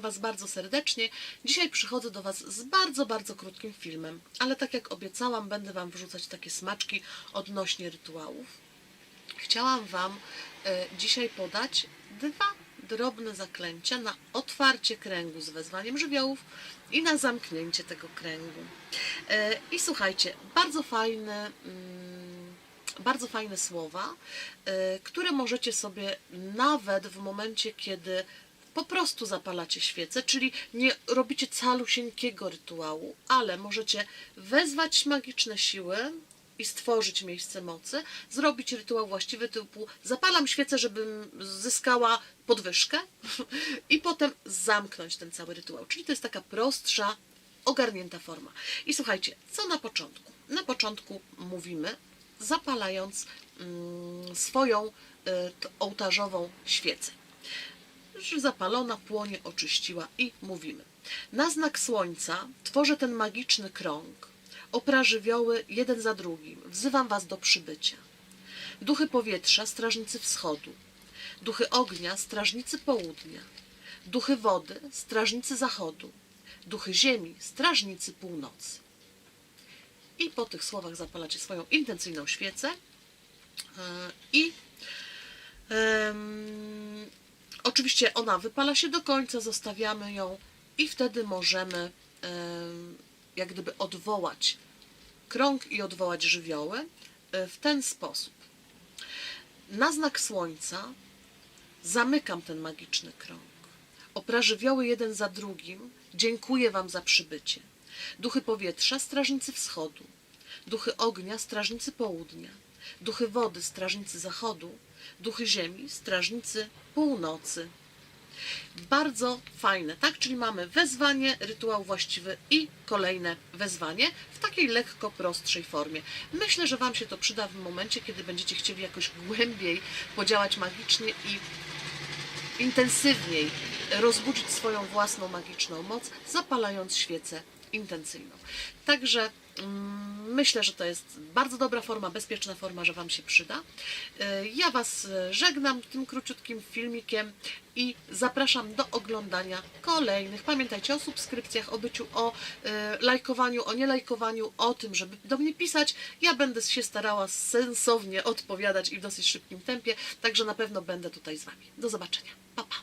Was bardzo serdecznie. Dzisiaj przychodzę do Was z bardzo, bardzo krótkim filmem, ale tak jak obiecałam, będę Wam wrzucać takie smaczki odnośnie rytuałów. Chciałam Wam e, dzisiaj podać dwa drobne zaklęcia na otwarcie kręgu z wezwaniem żywiołów i na zamknięcie tego kręgu. E, I słuchajcie, bardzo fajne, mm, bardzo fajne słowa, e, które możecie sobie nawet w momencie, kiedy po prostu zapalacie świecę, czyli nie robicie calusieńkiego rytuału, ale możecie wezwać magiczne siły i stworzyć miejsce mocy, zrobić rytuał właściwy typu zapalam świecę, żebym zyskała podwyżkę i potem zamknąć ten cały rytuał. Czyli to jest taka prostsza, ogarnięta forma. I słuchajcie, co na początku? Na początku mówimy, zapalając mm, swoją y, ołtarzową świecę już zapalona, płonie, oczyściła i mówimy. Na znak słońca tworzę ten magiczny krąg. Opra żywioły jeden za drugim. Wzywam was do przybycia. Duchy powietrza, strażnicy wschodu. Duchy ognia, strażnicy południa. Duchy wody, strażnicy zachodu. Duchy ziemi, strażnicy północy. I po tych słowach zapalacie swoją intencyjną świecę. E, I Oczywiście ona wypala się do końca, zostawiamy ją i wtedy możemy em, jak gdyby odwołać krąg i odwołać żywioły e, w ten sposób. Na znak słońca zamykam ten magiczny krąg. Opra żywioły jeden za drugim. Dziękuję Wam za przybycie. Duchy powietrza, strażnicy wschodu. Duchy ognia, strażnicy południa. Duchy wody, strażnicy zachodu. Duchy ziemi, strażnicy północy. Bardzo fajne, tak? Czyli mamy wezwanie, rytuał właściwy i kolejne wezwanie w takiej lekko prostszej formie. Myślę, że Wam się to przyda w momencie, kiedy będziecie chcieli jakoś głębiej podziałać magicznie i intensywniej rozbudzić swoją własną magiczną moc, zapalając świecę intencyjną. Także myślę, że to jest bardzo dobra forma, bezpieczna forma, że Wam się przyda. Y, Ja Was żegnam tym króciutkim filmikiem i zapraszam do oglądania kolejnych. Pamiętajcie o subskrypcjach, o byciu, o y, lajkowaniu, o nielajkowaniu, o tym, żeby do mnie pisać. Ja będę się starała sensownie odpowiadać i w dosyć szybkim tempie, także na pewno będę tutaj z Wami. Do zobaczenia. Pa, pa.